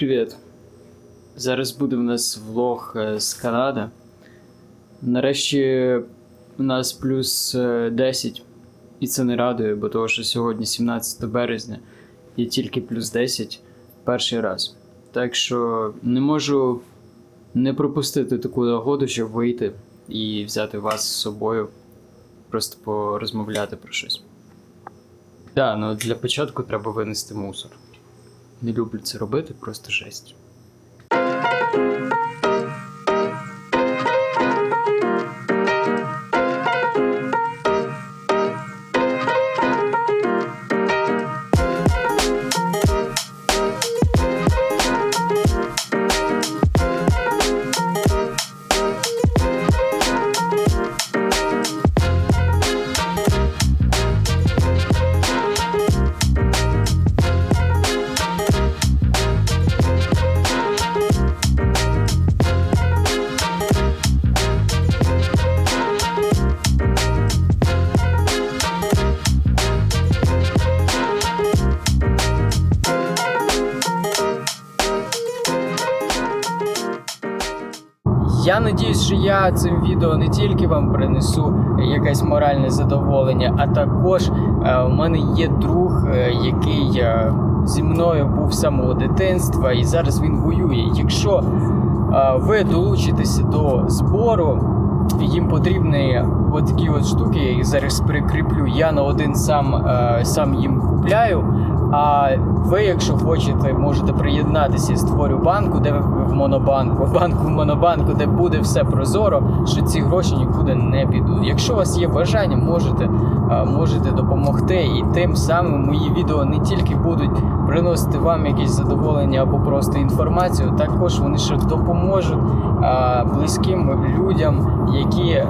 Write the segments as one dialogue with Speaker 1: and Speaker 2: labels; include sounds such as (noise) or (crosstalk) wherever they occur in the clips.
Speaker 1: Привіт. Зараз буде в нас влог е, з Канади. Нарешті у нас плюс е, 10. І це не радує, бо того, що сьогодні 17 березня і тільки плюс 10 перший раз. Так що не можу не пропустити таку нагоду, щоб вийти і взяти вас з собою, просто порозмовляти про щось. Так, ну для початку треба винести мусор. Не люблю це робити, просто жесть. Що я цим відео не тільки вам принесу якесь моральне задоволення, а також е, у мене є друг, е, який е, зі мною був з самого дитинства, і зараз він воює. Якщо ви долучитеся до збору, їм потрібні от такі от штуки, я їх зараз прикріплю. Я на один сам, сам їм купляю. А ви, якщо хочете, можете приєднатися і створю банку, де ви в монобанку, (laughs) банку в монобанку, де буде все прозоро, що ці гроші нікуди не підуть. Якщо у вас є бажання, можете, можете допомогти. І тим самим мої відео не тільки будуть приносити вам якесь задоволення або просто інформацію, також вони ще допоможуть е, близьким людям, які е,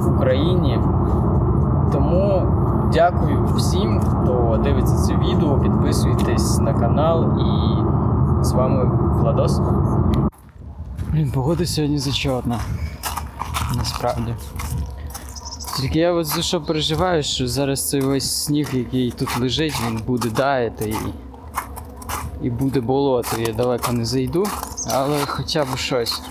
Speaker 1: в Україні. Тому дякую всім, хто дивиться це відео. Підписуйтесь на канал і з вами Владос. Блін, погода сьогодні зачетна. Насправді. Тільки я от за що переживаю, що зараз цей весь сніг, який тут лежить, він буде даяти і, і буде болото. Я далеко не зайду, але хоча б щось.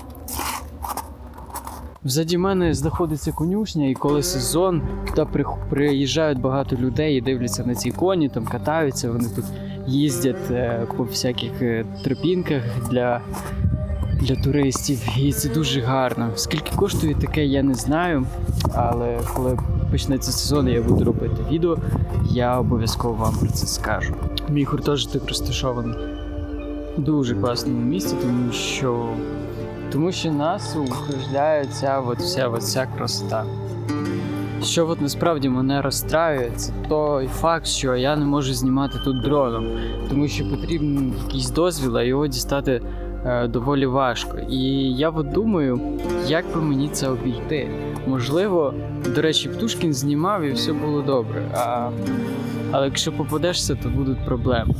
Speaker 1: Взаді мене знаходиться конюшня, і коли сезон, то при- приїжджають багато людей і дивляться на ці коні, там катаються, вони тут їздять е, по всяких е, тропінках для, для туристів. І це дуже гарно. Скільки коштує таке, я не знаю. Але коли почнеться сезон, я буду робити відео, я обов'язково вам про це скажу. Мій гуртожиток розташований в дуже класному місці, тому що тому що нас окружляє ця от вся, от вся красота. Що от насправді мене розстраює, це той факт, що я не можу знімати тут дроном, тому що потрібен якийсь дозвіл, а його дістати е, доволі важко. І я от думаю, як би мені це обійти. Можливо, до речі, Птушкін знімав і все було добре. А... Але якщо попадешся, то будуть проблеми.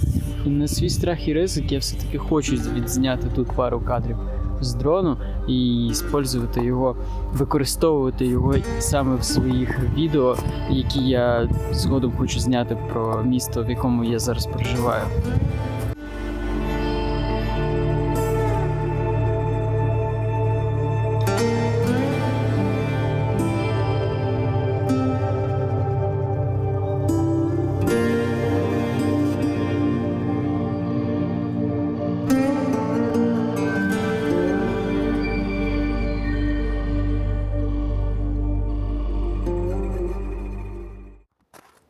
Speaker 1: І на свій страх і ризик я все-таки хочу відзняти тут пару кадрів з дрону і використовувати його, використовувати його саме в своїх відео, які я згодом хочу зняти про місто, в якому я зараз проживаю.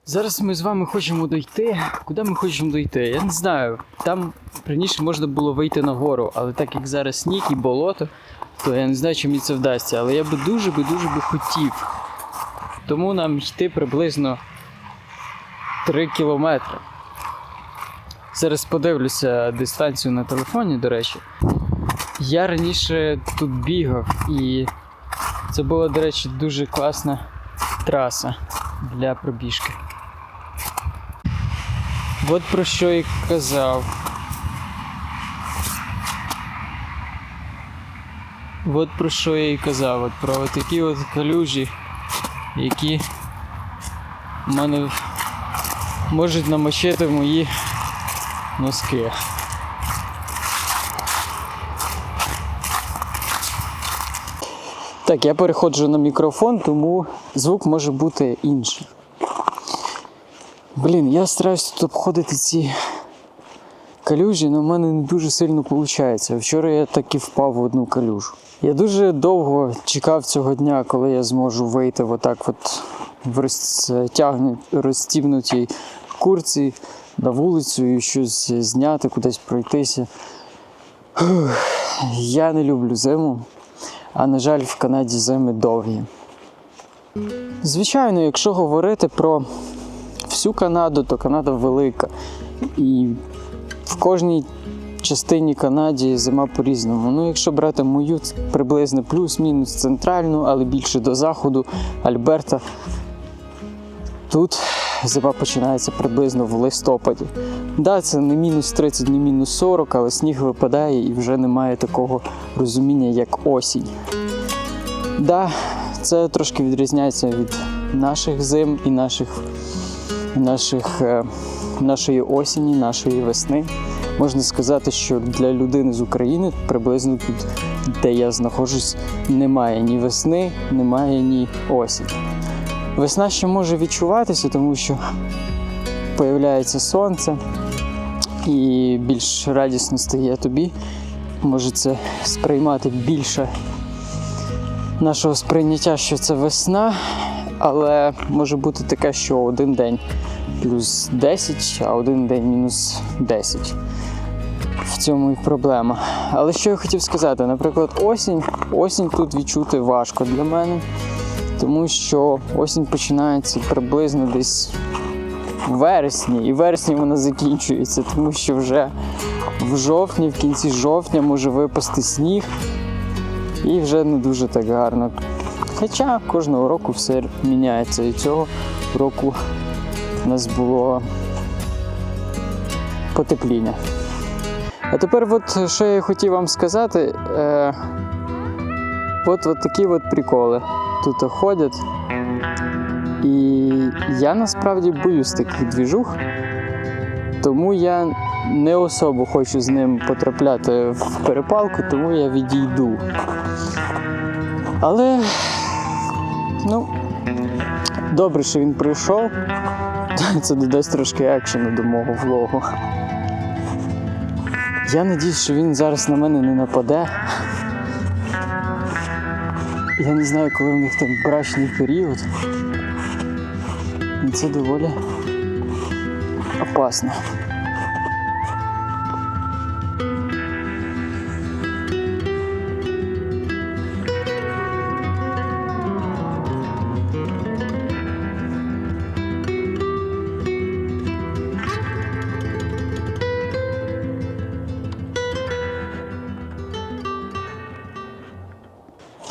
Speaker 1: Зараз ми з вами хочемо дойти. Куди ми хочемо дойти? Я не знаю. Там раніше можна було вийти на гору, але так як зараз сніг і болото, то я не знаю, чи мені це вдасться. Але я би дуже би дуже би хотів. Тому нам йти приблизно 3 кілометри. Зараз подивлюся дистанцію на телефоні, до речі. Я раніше тут бігав, і це була, до речі, дуже класна траса для пробіжки. От про що і казав. От про що я і казав, от про такі от калюжі, які в мене можуть намочити мої носки. Так, я переходжу на мікрофон, тому звук може бути інший. Блін, я стараюсь тут обходити ці калюжі, але в мене не дуже сильно виходить. Вчора я таки впав в одну калюжу. Я дуже довго чекав цього дня, коли я зможу вийти отак от в розтягну- курці на вулицю і щось зняти, кудись пройтися. Я не люблю зиму, а на жаль, в Канаді зими довгі. Звичайно, якщо говорити про всю Канаду, то Канада велика. І в кожній частині Канаді зима по-різному. Ну, якщо брати мою це приблизно плюс-мінус центральну, але більше до заходу, Альберта, тут зима починається приблизно в листопаді. Да, це не мінус 30, не мінус 40, але сніг випадає і вже немає такого розуміння, як осінь. Да, це трошки відрізняється від наших зим і наших, наших, е, нашої осені, нашої весни. Можна сказати, що для людини з України приблизно тут, де я знаходжусь, немає ні весни, немає ні осінь. Весна ще може відчуватися, тому що появляється сонце і більш радісно стає тобі. Може це сприймати більше нашого сприйняття, що це весна, але може бути таке, що один день плюс 10, а один день мінус 10. В цьому і проблема. Але що я хотів сказати, наприклад, осінь. Осінь тут відчути важко для мене, тому що осінь починається приблизно десь в вересні, і вересні вона закінчується, тому що вже в жовтні, в кінці жовтня може випасти сніг, і вже не дуже так гарно. Хоча кожного року все міняється. І цього року у нас було потепління. А тепер, от що я хотів вам сказати, е, от, от такі от приколи тут ходять. І я насправді боюсь таких двіжух, тому я не особо хочу з ним потрапляти в перепалку, тому я відійду. Але ну, добре, що він прийшов. Це додасть трошки екшену до мого влогу. Я надіюсь, що він зараз на мене не нападе. Я не знаю, коли в них там брачний період. Це доволі опасно.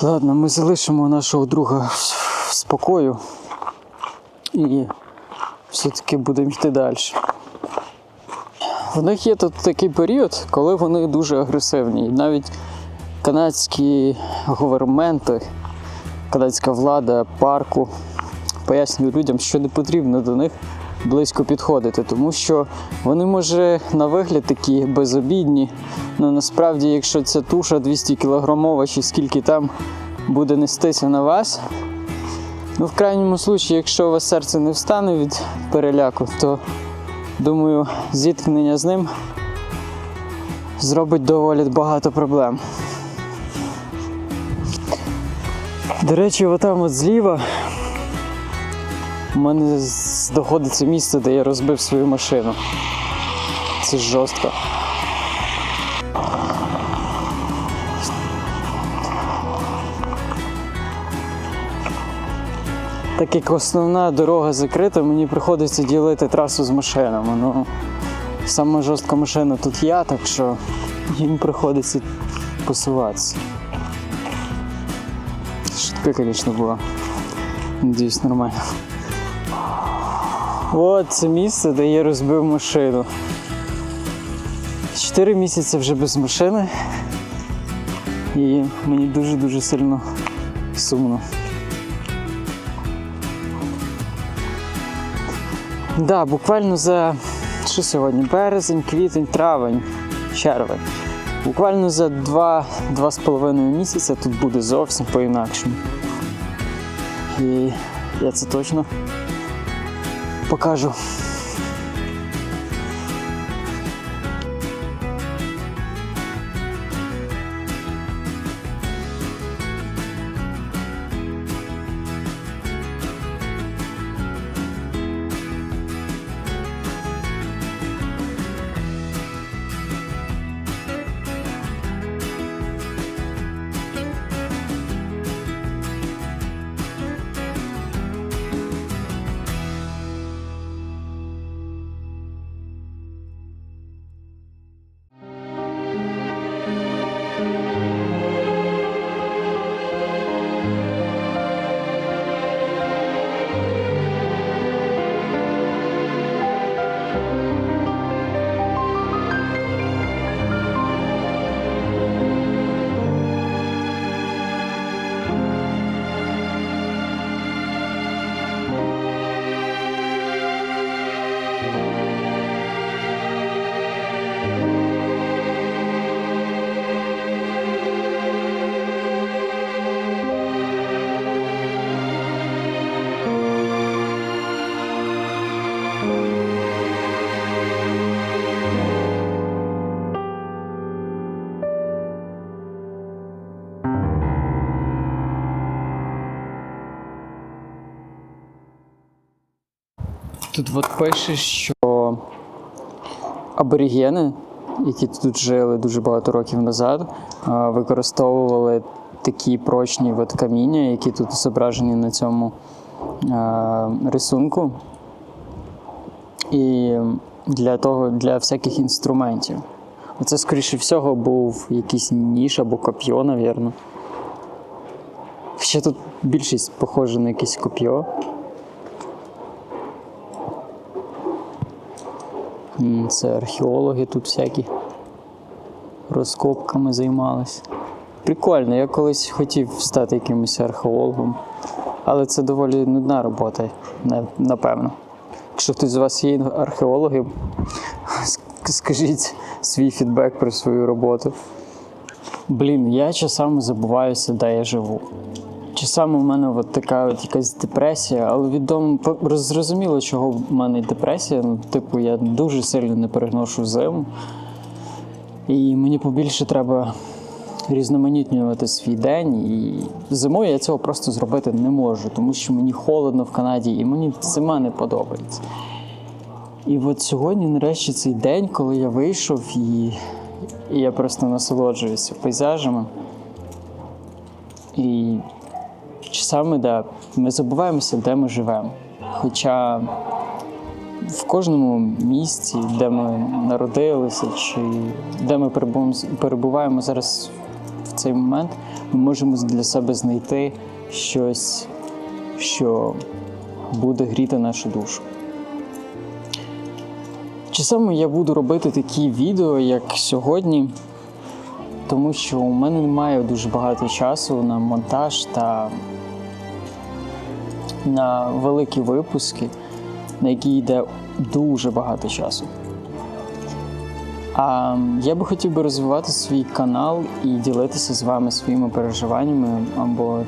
Speaker 1: Ладно, ми залишимо нашого друга в спокою і все-таки будемо йти далі. В них є тут такий період, коли вони дуже агресивні. І навіть канадські говерменти, канадська влада парку пояснює людям, що не потрібно до них близько підходити, тому що вони, може, на вигляд такі безобідні, але насправді, якщо ця туша 200 кілограмова чи скільки там буде нестися на вас, ну в крайньому случаї, якщо у вас серце не встане від переляку, то думаю, зіткнення з ним зробить доволі багато проблем. До речі, отам от зліва у мене знаходиться місце, де я розбив свою машину. Це жорстко. Так як основна дорога закрита, мені приходиться ділити трасу з машинами. Ну, сама жорстка машина тут я, так що їм приходиться посуватися. Шутка, звісно, була. Надіюсь, нормально. От це місце, де я розбив машину. Чотири місяці вже без машини. І мені дуже-дуже сильно сумно. Да, буквально за що сьогодні? Березень, квітень, травень, червень. Буквально за 2-2,5 місяця тут буде зовсім по-інакшому. І я це точно покажу. Тут от пише, що аборігени, які тут жили дуже багато років назад, використовували такі прочні от каміння, які тут зображені на цьому рисунку. І для того, для всяких інструментів. Оце, скоріше всього, був якийсь ніж або коп'йо, навірно. Ще тут більшість похожа на якесь коп'йо. Це археологи тут всякі розкопками займались. Прикольно, я колись хотів стати якимось археологом, але це доволі нудна робота, напевно. Якщо хтось з вас є археологи, скажіть свій фідбек про свою роботу. Блін, я часами забуваюся, де я живу. Часами в мене от така от якась депресія, але відомо зрозуміло, чого в мене депресія. Ну, типу, я дуже сильно не переношу зиму. І мені побільше треба різноманітнювати свій день. І зимою я цього просто зробити не можу, тому що мені холодно в Канаді і мені зима не подобається. І от сьогодні, нарешті, цей день, коли я вийшов і, і я просто насолоджуюся пейзажами. І часами да, ми забуваємося, де ми живемо. Хоча в кожному місці, де ми народилися, чи де ми перебуваємо, зараз в цей момент, ми можемо для себе знайти щось, що буде гріти нашу душу. Часами я буду робити такі відео, як сьогодні, тому що у мене немає дуже багато часу на монтаж та на великі випуски, на які йде дуже багато часу. А я би хотів би розвивати свій канал і ділитися з вами своїми переживаннями або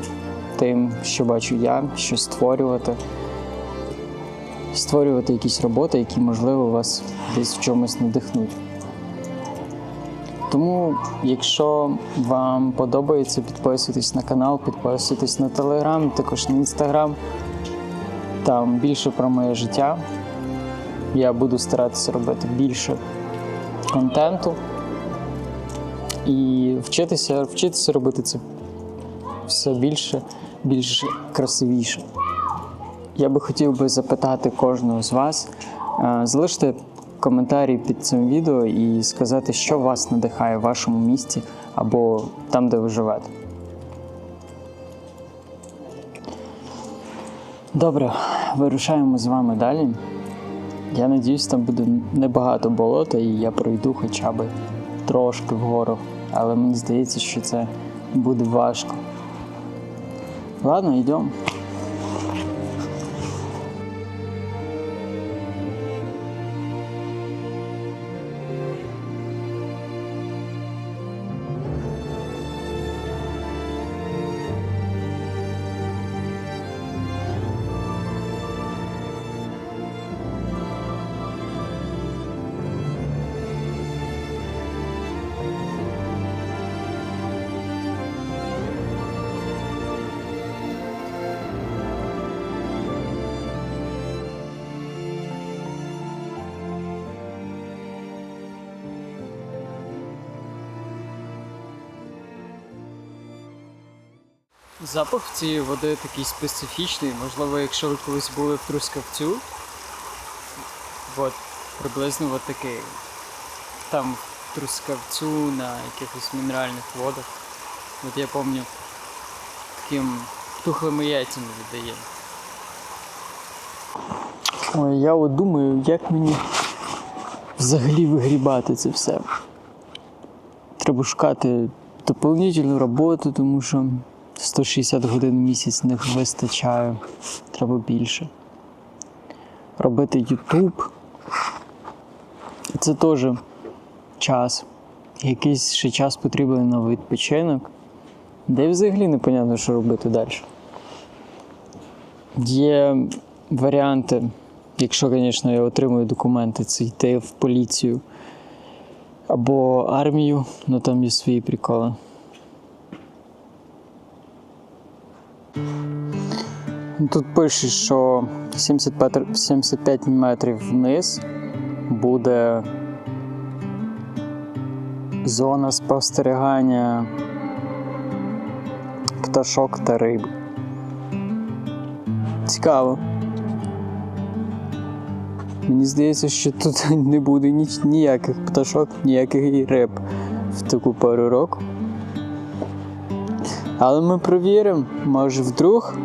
Speaker 1: тим, що бачу я, що створювати. Створювати якісь роботи, які, можливо, вас десь в чомусь надихнуть. Тому, якщо вам подобається, підписуйтесь на канал, підписуйтесь на телеграм, також на інстаграм. Там більше про моє життя. Я буду старатися робити більше контенту і вчитися, вчитися робити це все більше, більш красивіше. Я би хотів би запитати кожного з вас, е, залиште коментарі під цим відео і сказати, що вас надихає в вашому місті або там, де ви живете. Добре, вирушаємо з вами далі. Я надіюсь, там буде небагато болота, і я пройду хоча б трошки вгору. Але мені здається, що це буде важко. Ладно, йдемо. Запах цієї води такий специфічний. Можливо, якщо ви колись були в Трускавцю, от приблизно от такий. Там в Трускавцю на якихось мінеральних водах. От я пам'ятаю, таким тухлими яйцями віддає. Ой, я от думаю, як мені взагалі вигрібати це все. Треба шукати доповнительну роботу, тому що 160 годин в місяць не вистачає. Треба більше. Робити YouTube. Це теж час. Якийсь ще час потрібен на відпочинок. Де взагалі непонятно, що робити далі. Є варіанти, якщо, звісно, я отримую документи, це йти в поліцію або армію, але там є свої приколи. Тут пише, що 75, 75 метрів вниз буде зона спостерігання пташок та риб. Цікаво. Мені здається, що тут (laughs) не буде ніяких пташок, ніяких риб в таку пору року. Але ми провіримо, може вдруг.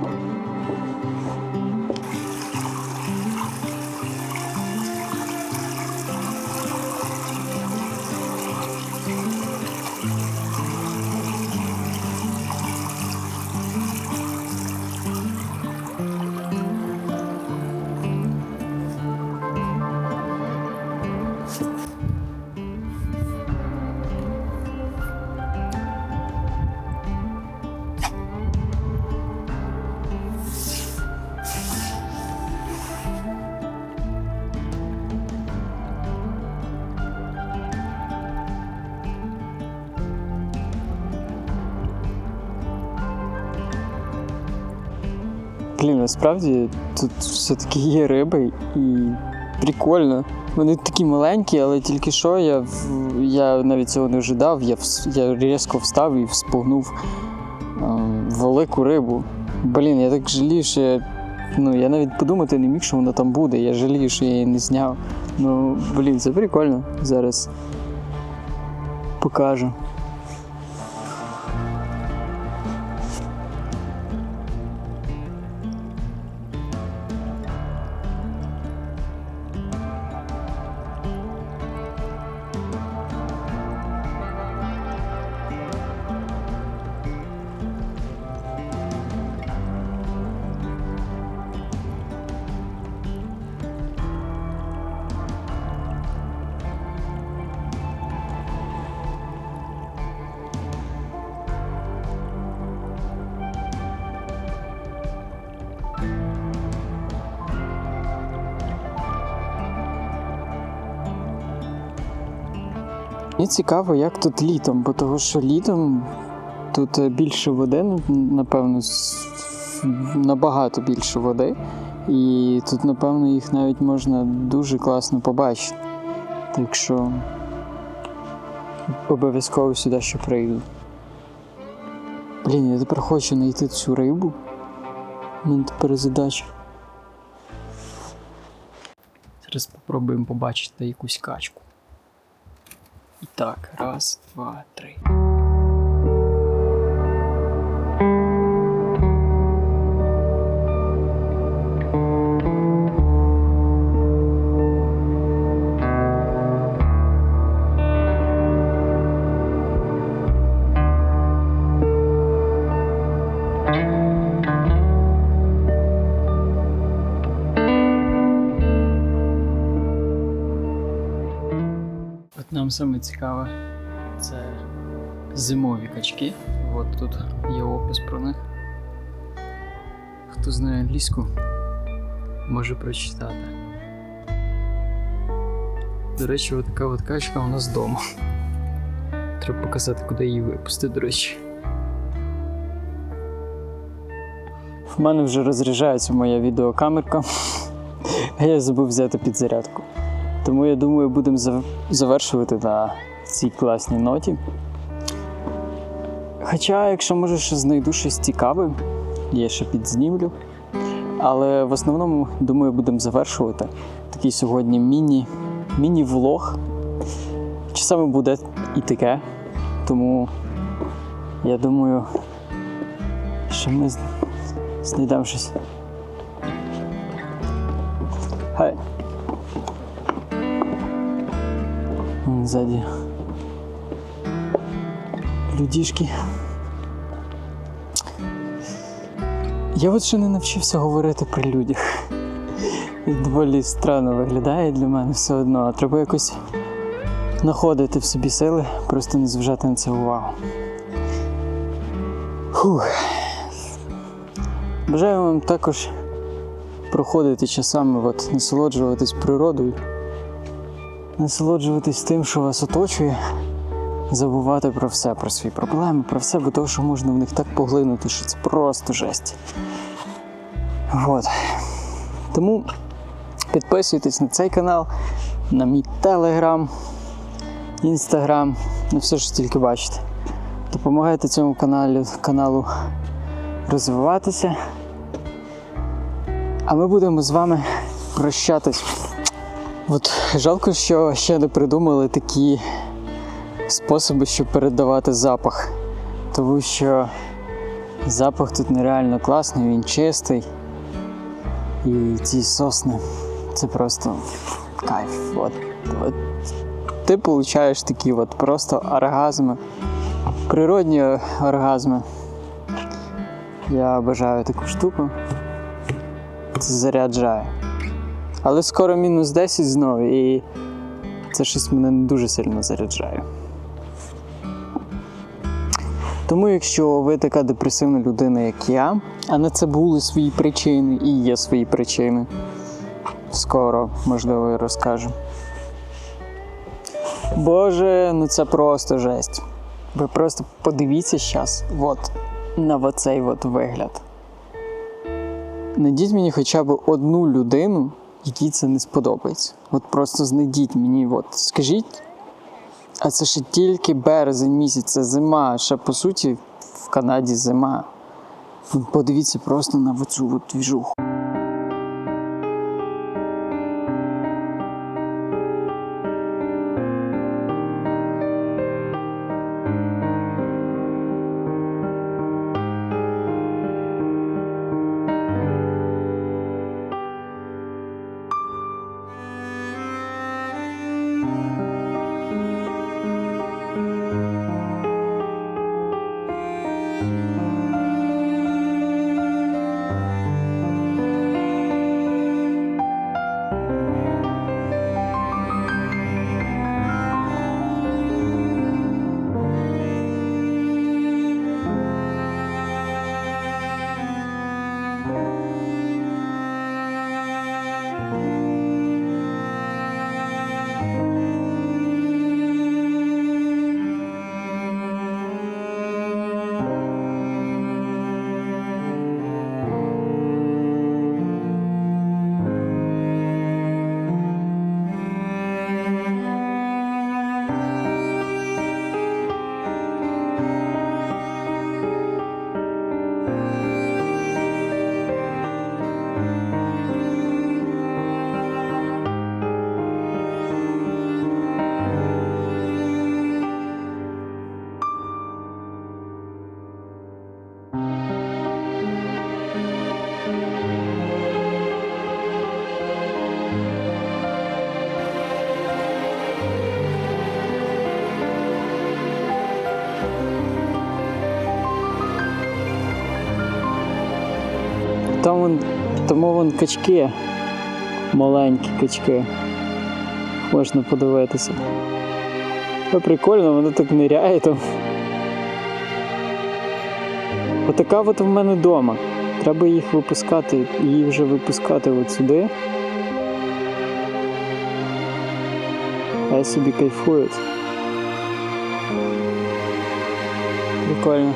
Speaker 1: Насправді тут все-таки є риби і прикольно. Вони такі маленькі, але тільки що я, я навіть цього не ожидав. Я, я різко встав і вспугнув ем, велику рибу. Блін, я так жалію, що я, ну, я навіть подумати не міг, що вона там буде. Я жалію, що я її не зняв. Ну, блін, це прикольно. Зараз покажу. Цікаво, як тут літом, бо того, що літом тут е, більше води, напевно, набагато більше води. І тут, напевно, їх навіть можна дуже класно побачити. Так що обов'язково сюди ще прийду. Блін, я тепер хочу знайти цю рибу. У мене тепер задача. Зараз спробуємо побачити якусь качку. І так, раз, два, три. Нам саме цікаве це зимові качки. От тут є опис про них. Хто знає англійську, може прочитати. До речі, така от качка у нас вдома. Треба показати, куди її випустити, до речі. В мене вже розряджається моя відеокамерка, а я забув взяти підзарядку. Тому я думаю, будемо завершувати на цій класній ноті. Хоча, якщо може, ще знайду щось цікаве, я ще підзнімлю. Але в основному, думаю, будемо завершувати. Такий сьогодні міні, міні-влог. Часами буде і таке. Тому я думаю, що ми знайдемо щось. Ззаді. Людішки. Я от ще не навчився говорити при людях. Доволі странно виглядає для мене все одно, а треба якось знаходити в собі сили, просто не зважати на це увагу. Фух. Бажаю вам також проходити часами, от, насолоджуватись природою, насолоджуватись тим, що вас оточує, забувати про все, про свої проблеми, про все, бо того, що можна в них так поглинути, що це просто жесть. От. Тому підписуйтесь на цей канал, на мій телеграм, інстаграм, на все, що тільки бачите. Допомагайте цьому каналу, каналу розвиватися. А ми будемо з вами прощатись. От жалко, що ще не придумали такі способи, щоб передавати запах. Тому що запах тут нереально класний, він чистий. І ці сосни це просто кайф. От, от. Ти получаєш такі от просто оргазми, природні оргазми. Я бажаю таку штуку. Це заряджає. Але скоро мінус 10 знову, і це щось мене не дуже сильно заряджає. Тому, якщо ви така депресивна людина, як я, а на це були свої причини і є свої причини, скоро, можливо, і розкажу. Боже, ну це просто жесть. Ви просто подивіться зараз от, на оцей от вигляд. Найдіть мені хоча б одну людину, якій це не сподобається. От просто знайдіть мені, от скажіть, а це ще тільки березень місяць, це зима. Ще по суті в Канаді зима. Подивіться просто на оцю от двіжуху. Там вон, тому вон качки, маленькі качки. Можна подивитися. О, прикольно, воно так ниряє там. Отака от в мене вдома. Треба їх випускати, її вже випускати от сюди. Хай собі кайфують. Прикольно.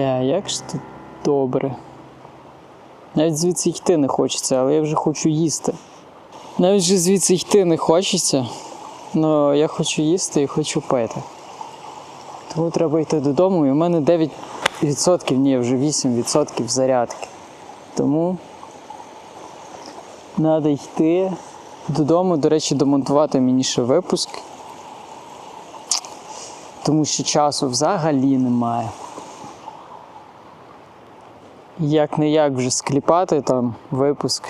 Speaker 1: Бля, як ж тут добре. Навіть звідси йти не хочеться, але я вже хочу їсти. Навіть вже звідси йти не хочеться. але я хочу їсти і хочу пити. Тому треба йти додому, і в мене 9%, ні, вже 8% зарядки. Тому треба йти додому, до речі, домонтувати мені ще випуск. Тому що часу взагалі немає. Як не як вже скліпати там випуск,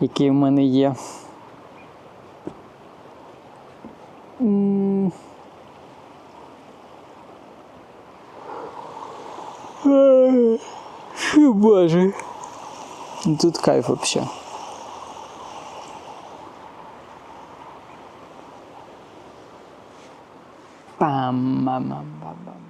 Speaker 1: який в мене є. Боже. Тут кайф вообще. Пам-мам-мам-бам-бам.